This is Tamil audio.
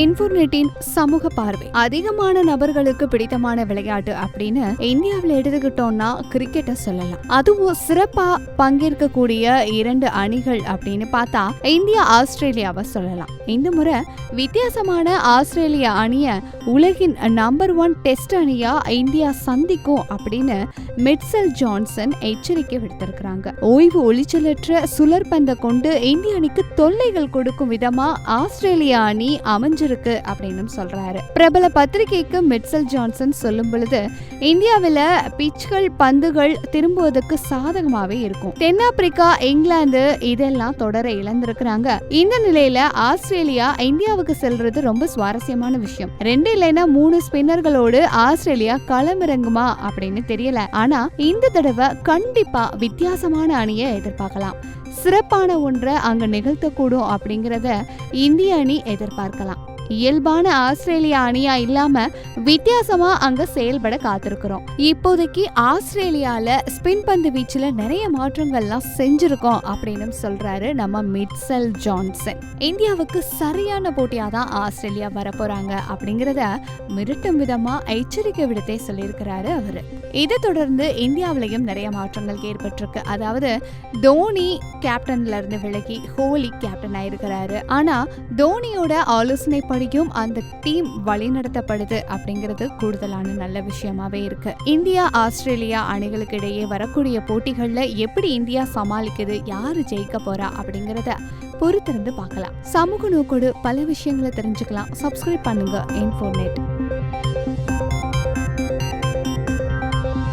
இன்ஃபர்நெட்டின் சமூக பார்வை. அதிகமான நபர்களுக்கு பிடித்தமான விளையாட்டு அப்படின்னு இந்தியாவில் எடுத்துக்கிட்டோம்னா கிரிக்கெட்டை சொல்லலாம். அதுவும் சிறப்பா பங்கேற்கக்கூடிய இரண்டு அணிகள் அப்படின்னு பார்த்தா இந்தியா ஆஸ்திரேலியாவை சொல்லலாம். இந்த முறை வித்தியாசமான ஆஸ்திரேலிய அணிய உலகின் நம்பர் ஒன் டெஸ்ட் அணியா இந்தியா சந்திக்கும் அப்படின்னு மிட்சல் ஜான்சன் எச்சரிக்கை விடுத்திருக்கிறாங்க. ஓய்வு ஒளிச்சலற்ற சுழற்பந்தை கொண்டு இந்திய அணிக்கு தொல்லைகள் கொடுக்கும் விதமா ஆஸ்திரேலியா அணி அமைஞ்சிருக்கு அப்படின்னு சொல்றாரு. பிரபல பத்திரிகைக்கு மிட்சல் ஜான்சன் சொல்லும் பொழுது இந்தியாவில் பிட்ச்கள் பந்துகள் திரும்புவதற்கு சாதகமாவே இருக்கும். தென்னாப்பிரிக்கா இங்கிலாந்து இதெல்லாம் தொடர இழந்திருக்கிறாங்க. இந்த நிலையில ஆஸ்திரேலியா இந்தியாவுக்கு செல்றது ரொம்ப சுவாரஸ்யமான விஷயம். ரெண்டு இல்லைன்னா மூணு ஸ்பின்னர்களோடு ஆஸ்திரேலியா களமிறங்குமா அப்படின்னு தெரியல. ஆனா இந்த தடவை கண்டிப்பா வித்தியாசமான அணியை எதிர்பார்க்கலாம். சிறப்பான ஒன்றை அங்க நிகழ்த்தக்கூடும் அப்படிங்கறத இந்திய அணி எதிர்பார்க்கலாம். இயல்பான ஆஸ்திரேலியா அணியா இல்லாம வித்தியாசமா அங்க செயல்பட காத்திருக்கிறோம். இப்போதைக்கு ஆஸ்திரேலியால ஸ்பின் பந்து வீச்சுல நிறைய மாற்றங்கள்லாம் செஞ்சிருக்கோம் அப்படின்னு சொல்றாரு நம்ம மிட்சல் ஜான்சன். இந்தியாவுக்கு சரியான போட்டியா தான் ஆஸ்திரேலியா வரப்போறாங்க அப்படிங்கறத மிரட்டும் விதமா எச்சரிக்கை விடுத்தே சொல்லியிருக்கிறாரு அவரு. இதை தொடர்ந்து இந்தியாவிலையும் நிறைய மாற்றங்கள் ஏற்பட்டிருக்கு. அதாவது தோனி கேப்டன்ல இருந்து விலகி கோலி கேப்டன் ஆயிருக்கிறாரு. ஆனா தோனியோட ஆலோசனை படியும் அந்த டீம் வழிநடத்தப்படுது அப்படிங்கிறது கூடுதலான நல்ல விஷயமாவே இருக்கு. இந்தியா ஆஸ்திரேலியா அணிகளுக்கு இடையே வரக்கூடிய போட்டிகள்ல எப்படி இந்தியா சமாளிக்குது யாரு ஜெயிக்க போறா அப்படிங்கிறத பொறுத்திருந்து பார்க்கலாம். சமூக நோக்கோடு பல விஷயங்களை தெரிஞ்சுக்கலாம். சப்ஸ்கிரைப் பண்ணுங்க இன்ஃபோர்நெட்